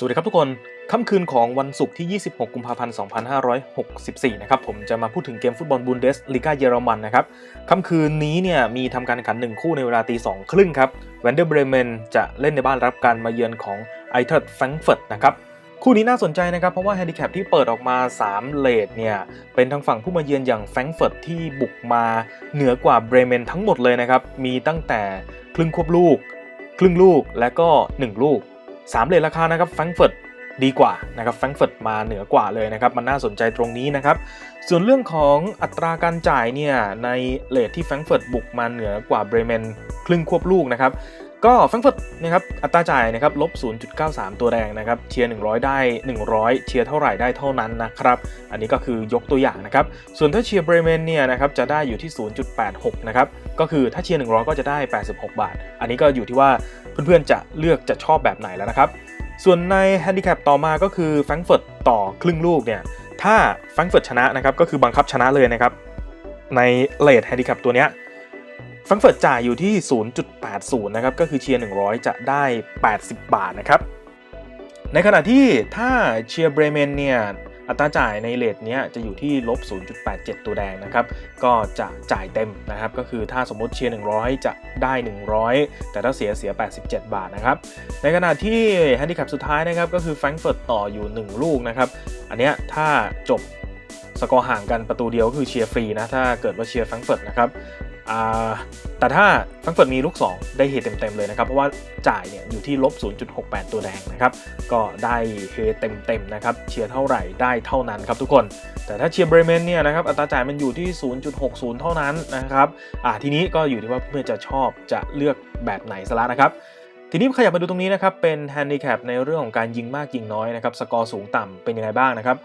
สวัสดีครับทุกคน ค่ำคืนของวันศุกร์ที่ 26 กุมภาพันธ์ 2564 นะครับ ผมจะมาพูดถึงเกมฟุตบอลบุนเดสลิกาเยอรมันนะครับ ค่ำคืนนี้เนี่ยมีทำการแข่งขัน 1 คู่ในเวลาตี 2 ครึ่งครับแวนเดอร์เบรเมนจะเล่นในบ้านรับการมาเยือนของไอเทอร์แฟรงเฟิร์ตนะครับ คู่นี้น่าสนใจนะครับ เพราะว่าแฮนดิแคปที่เปิดออกมา 3 เลทเนี่ย เป็นทางฝั่งผู้มาเยือนอย่างแฟรงเฟิร์ตที่บุกมาเหนือกว่าเบรเมนทั้งหมดเลยนะครับ มีตั้งแต่ครึ่งควบลูก ครึ่งลูกและก็ 1 ลูก 3เลทราคานะครับแฟรงก์เฟิร์ตดีกว่านะครับแฟรงก์เฟิร์ตมาเหนือกว่าเลยนะครับ มันน่าสนใจตรงนี้นะครับ ส่วนเรื่องของอัตราการจ่ายเนี่ยในเลทที่แฟรงก์เฟิร์ตบุกมาเหนือกว่าเบรเมนครึ่งควบลูกนะครับ ก็แฟรงก์เฟิร์ตนะครับอัตราจ่ายนะครับลบ 0.93 ตัวแรงนะครับเชียร์ 100 ได้ 100 เชียร์เท่าไหร่ได้เท่านั้นนะครับ อันนี้ก็คือยกตัวอย่างนะครับ ส่วนถ้าเชียร์เบรเมนเนี่ยนะครับจะได้อยู่ที่ 0.86 นะครับ ก็คือถ้าเชียร์ 100 ก็จะได้ 86 บาท อันนี้ก็อยู่ที่ว่าเพื่อนๆจะเลือกจะชอบแบบไหนแล้วนะครับ ส่วนในแฮนดิแคปต่อมาก็คือแฟรงก์เฟิร์ตต่อครึ่งลูกเนี่ยถ้าแฟรงก์เฟิร์ตชนะนะครับก็คือบังคับชนะเลยนะครับในเลทแฮนดิแคปตัวเนี้ย ฟรงเฟิร์ตจ่ายอยู่ที่ 0.80 นะครับ ก็คือเชียร์ 100 จะได้ 80 บาทนะครับ ในขณะที่ถ้าเชียร์เบรเมนเนี่ยอัตราจ่ายในเลทเนี้ยจะอยู่ที่ลบ 0.87 ตัวแดงนะครับ ก็จะจ่ายเต็มนะครับ ก็คือถ้าสมมติเชียร์ 100 จะได้ 100 แต่ถ้าเสียเสีย 87 บาทนะครับ ในขณะที่แฮนดิแคปสุดท้ายนะครับ ก็คือแฟรงเฟิร์ตต่ออยู่ 1 ลูกนะครับ อันเนี้ยถ้าจบสกอร์ห่างกันประตูเดียวก็คือเชียร์ฟรีนะ ถ้าเกิดว่าเชียร์แฟรงเฟิร์ตนะครับ แต่ถ้าฟรงเฟิร์ตมีลูก 2 ได้เฮเต็มๆเลยนะครับ เพราะว่าจ่ายเนี่ยอยู่ที่ลบ 0.68 ตัวแดงนะครับ ก็ได้เฮเต็มๆนะครับ เชียร์เท่าไหร่ได้เท่านั้นครับทุกคน แต่ถ้าเชียร์เบรเมนเนี่ยนะครับอัตราจ่ายมันอยู่ที่ 0.60 เท่านั้นนะครับอ่าทีนี้ก็อยู่ที่ว่าเพื่อนจะชอบจะเลือกแบบไหนซะละนะครับทีนี้ขยับมาดูตรงนี้นะครับ เป็นแฮนดิแคปในเรื่องของการยิงมากยิงน้อยนะครับ สกอร์สูงต่ำเป็นยังไงบ้างนะครับ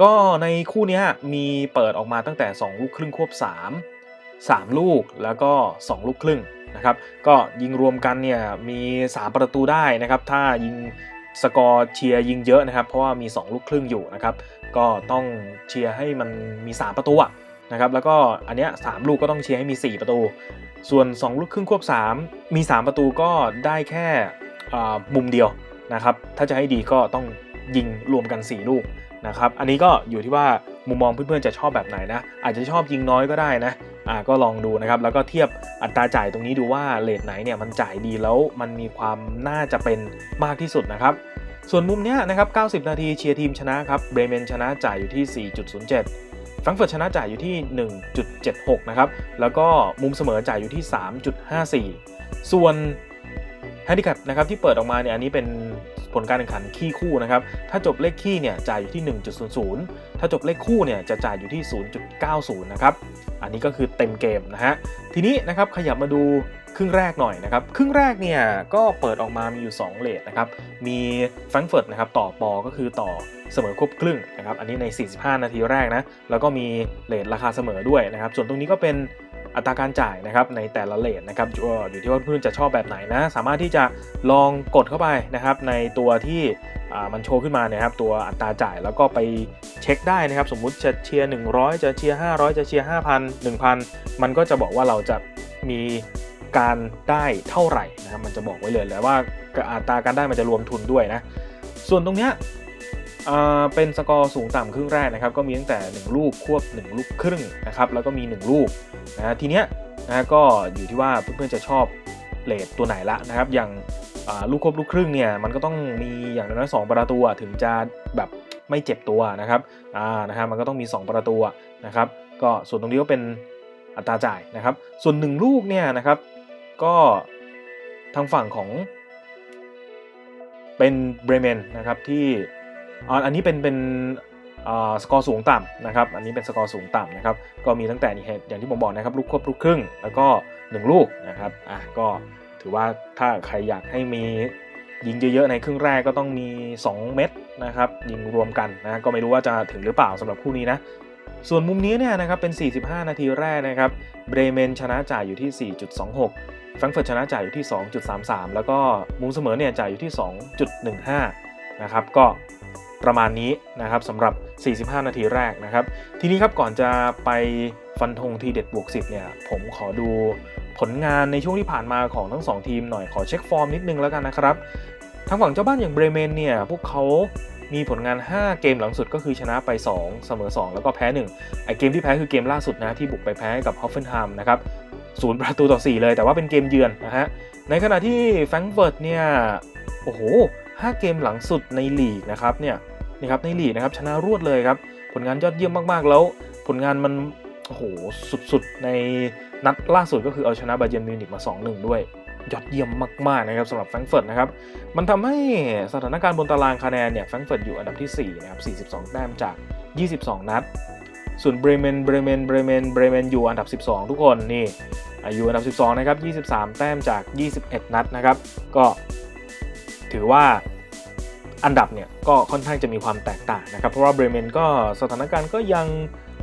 ก็ในคู่นี้มีเปิดออกมาตั้งแต่ 2 ลูกครึ่งควบ 3 3 ลูกแล้วก็ 2 ลูกครึ่งนะครับก็ยิงรวมกันเนี่ยมี 3 ประตูได้นะครับ ถ้ายิงสกอร์เชียร์ยิงเยอะนะครับ เพราะว่ามี 2 ลูกครึ่งอยู่นะครับ ก็ต้องเชียร์ให้มันมี 3 ประตูนะครับแล้วก็อันเนี้ยสามลูกก็ต้องเชียร์ให้มี 4 ประตู ส่วน 2 ลูกครึ่งควบ 3 มี 3 ประตูก็ได้แค่มุมเดียวนะครับถ้าจะให้ดีก็ต้องยิงรวมกัน 4 ลูก นะครับ อันนี้ก็อยู่ที่ว่ามุมมองเพื่อนๆจะชอบแบบไหนนะ อาจจะชอบยิงน้อยก็ได้นะอ่าก็ลองดูนะครับ แล้วก็เทียบอัตราจ่ายตรงนี้ดูว่าเลทไหนเนี่ยมันจ่ายดีแล้วมันมีความน่าจะเป็นมากที่สุดนะครับ ส่วนมุมเนี้ยนะครับ 90 นาทีเชียร์ทีมชนะครับ เบรเมนชนะจ่ายอยู่ที่ 4.07 ฟรงเฟิร์ตชนะจ่ายอยู่ที่ 1.76 นะครับ แล้วก็มุมเสมอจ่ายอยู่ที่ 3.54 ส่วนแฮนดิแคปนะครับที่เปิดออกมาเนี่ยอันนี้เป็น ผลการแข่งขันขี้คู่นะครับ ถ้าจบเลขขี้เนี่ยจ่ายอยู่ที่ 1.00 ถ้าจบเลขคู่เนี่ยจะจ่ายอยู่ที่ 0.90 นะครับ อันนี้ก็คือเต็มเกมนะฮะ ทีนี้นะครับขยับมาดูครึ่งแรกหน่อยนะครับ ครึ่งแรกเนี่ยก็เปิดออกมามีอยู่ 2 เลทนะครับ มีแฟรงก์เฟิร์ตนะครับต่อปอก็คือต่อเสมอควบครึ่งนะครับ อันนี้ใน 45 นาทีแรกนะ แล้วก็มีเลทราคาเสมอด้วยนะครับ ส่วนตรงนี้ก็เป็น อัตราการจ่ายนะครับในแต่ละเลทนะครับอยู่อที่ว่าเพื่อนจะชอบแบบไหนนะ สามารถที่จะลองกดเข้าไปนะครับในตัวที่มันโชว์ขึ้นมาเนะครับตัวอัตราจ่ายแล้วก็ไปเช็คได้นะครับสมมุติจะเชียร์100 จะเชียร์500 จะเชียร์5,000 1,000 มันก็จะบอกว่าเราจะมีการได้เท่าไหร่นะครับมันจะบอกไว้เลยแล้วว่าอัตราการได้มันจะรวมทุนด้วยนะส่วนตรงเนี้ย เป็นสกอร์สูงต่ำครึ่งแรกนะครับก็มีตั้งแต่ 1 ลูกควบ 1 ลูกครึ่งนะครับแล้วก็มี 1 ลูกนะทีเนี้ยนะก็อยู่ที่ว่าเพื่อนๆจะชอบเลทตัวไหนละนะครับอย่างลูกควบลูกครึ่งเนี่ยมันก็ต้องมีอย่างน้อยสองประตูถึงจะแบบไม่เจ็บตัวนะครับอ่านะฮะมันก็ต้องมี 2 ประตูนะครับก็ส่วนตรงนี้ก็เป็นอัตราจ่ายนะครับ ส่วน 1 ลูกเนี่ยนะครับก็ทางฝั่งของเป็นเบรเมนนะครับที่ อันนี้เป็นเป็นสกอร์สูงต่ำนะครับ อันนี้เป็นสกอร์สูงต่ำนะครับ ก็มีตั้งแต่นี่อย่างที่ผมบอกนะครับ ลูกควบลูกครึ่ง แล้วก็ 1 ลูกนะครับ อะก็ถือว่าถ้าใครอยากให้มียิงเยอะๆในครึ่งแรกก็ต้องมี 2 เม็ดนะครับ ยิงรวมกันนะ ก็ไม่รู้ว่าจะถึงหรือเปล่าสำหรับคู่นี้นะ ส่วนมุมนี้เนี่ยนะครับเป็น 45 นาทีแรกนะครับ เบรเมนชนะจ่ายอยู่ที่ 4.26แฟรงเฟิร์ตชนะจ่ายอยู่ที่ 2.33 แล้วก็มุมเสมอเนี่ยจ่ายอยู่ที่ 2.15 นะครับ ก็ ประมาณนี้นะครับสำหรับ 45 นาทีแรกนะครับ ทีนี้ครับก่อนจะไปฟันธงทีเด็ดบวก 10 เนี่ย ผมขอดูผลงานในช่วงที่ผ่านมาของทั้ง 2 ทีมหน่อยขอเช็คฟอร์มนิดนึงแล้วกันนะครับ ทางฝั่งเจ้าบ้านอย่างเบรเมนเนี่ย พวกเขามีผลงาน 5 เกมหลังสุดก็คือชนะไป 2 เสมอ 2 แล้วก็แพ้ 1 ไอเกมที่แพ้คือเกมล่าสุดนะ ที่บุกไปแพ้กับฮอฟเฟนไฮม์นะครับศูนย์ประตูต่อ 4 เลยแต่ว่าเป็นเกมเยือนนะฮะ ในขณะที่แฟรงก์เฟิร์ตเนี่ย โอ้โห 5 เกมหลังสุดในลีกนะครับเนี่ยนี่ครับในลีกนะครับชนะรวดเลยครับผลงานยอดเยี่ยมมากๆ แล้วผลงานมันโอ้โหสุดๆ ในนัดล่าสุดก็คือเอาชนะบาเยร์นมิวนิกมา 2-1 ด้วย ยอดเยี่ยมมากๆนะครับสำหรับแฟรงก์เฟิร์ตนะครับมันทำให้สถานการณ์บนตารางคะแนนเนี่ยแฟรงก์เฟิร์ตอยู่อันดับที่4นะครับ42 แต้มจาก 22 นัด ส่วนเบรเมนเบรเมนเบรเมนเบรเมนอยู่อันดับ 12 ทุกคนนี่อายุอันดับ 12 นะครับ 23 แต้มจาก 21 นัดนะครับ ก็ ถือว่าอันดับเนี่ยก็ค่อนข้างจะมีความแตกต่างนะครับ เพราะว่าเบรเมนก็สถานการณ์ก็ยัง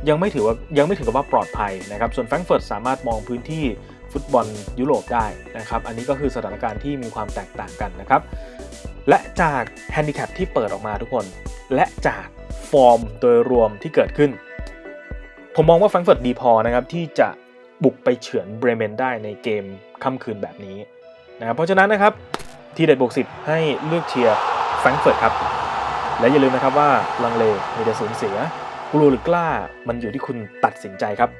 ยังไม่ถือว่ายังไม่ถึงกับว่าปลอดภัยนะครับ ส่วนแฟรงเฟิร์ตสามารถมองพื้นที่ฟุตบอลยุโรปได้นะครับ อันนี้ก็คือสถานการณ์ที่มีความแตกต่างกันนะครับ และจากแฮนดิแคปที่เปิดออกมาทุกคน และจากฟอร์มโดยรวมที่เกิดขึ้น ผมมองว่าแฟรงเฟิร์ตดีพอนะครับที่จะบุกไปเฉือนเบรเมนได้ในเกมค่ำคืนแบบนี้นะครับเพราะฉะนั้นนะครับ ทีเด็ดบวกสิบให้เลือกเชียร์แฟรงก์เฟิร์ตครับ และอย่าลืมนะครับว่าลังเลมีแต่สูญเสียกลัวหรือกล้ามันอยู่ที่คุณตัดสินใจครับ